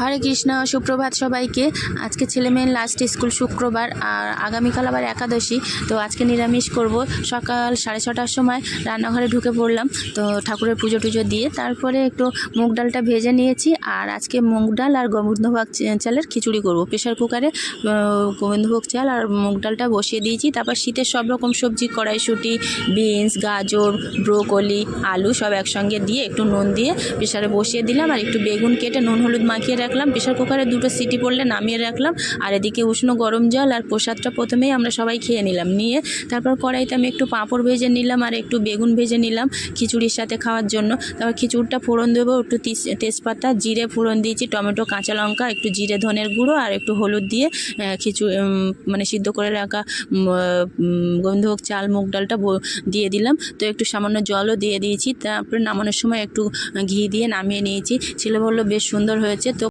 হরে কৃষ্ণ, সুপ্রভাত সবাইকে। আজকে ছেলে মেয়ের লাস্ট স্কুল শুক্রবার, আর আগামীকাল আবার একাদশী। তো আজকে নিরামিষ করব। সকাল সাড়ে ছটার সময় রান্নাঘরে ঢুকে পড়লাম। তো ঠাকুরের পুজো টুজো দিয়ে তারপরে একটু মুগ ডালটা ভেজে নিয়েছি। আর আজকে মুগ ডাল আর গোবিন্দভোগ চালের খিচুড়ি করব। প্রেশার কুকারে গোবিন্দভোগ চাল আর মুগ ডালটা বসিয়ে দিয়েছি। তারপর শীতের সব রকম সবজি, কড়াইশুঁটি, বিনস, গাজর, ব্রোকলি, আলু সব একসঙ্গে দিয়ে একটু নুন দিয়ে প্রেশারে বসিয়ে দিলাম। আর একটু বেগুন কেটে নুন হলুদ মাখিয়ে রাখলাম। প্রেশার কুকারে দুটো সিটি পড়লে নামিয়ে রাখলাম। আর এদিকে উষ্ণ গরম জল আর প্রসাদটা প্রথমেই আমরা সবাই খেয়ে নিলাম। নিয়ে তারপর কড়াইতে আমি একটু পাঁপড় ভেজে নিলাম আর একটু বেগুন ভেজে নিলাম খিচুড়ির সাথে খাওয়ার জন্য। তারপর খিচুড়িটা ফোড়ন দেবো, একটু তেজপাতা, জিরে ফোড়ন দিয়েছি, টমেটো, কাঁচা লঙ্কা, একটু জিরে ধনের গুঁড়ো আর একটু হলুদ দিয়ে খিচুড়ি মানে সিদ্ধ করে রাখা গন্ধভোগ চাল, মুগ ডালটা দিয়ে দিলাম। তো একটু সামান্য জলও দিয়ে দিয়েছি। তারপরে নামানোর সময় একটু ঘি দিয়ে নামিয়ে নিয়েছি। ছেলে বলল, বেশ সুন্দর হয়েছে। তো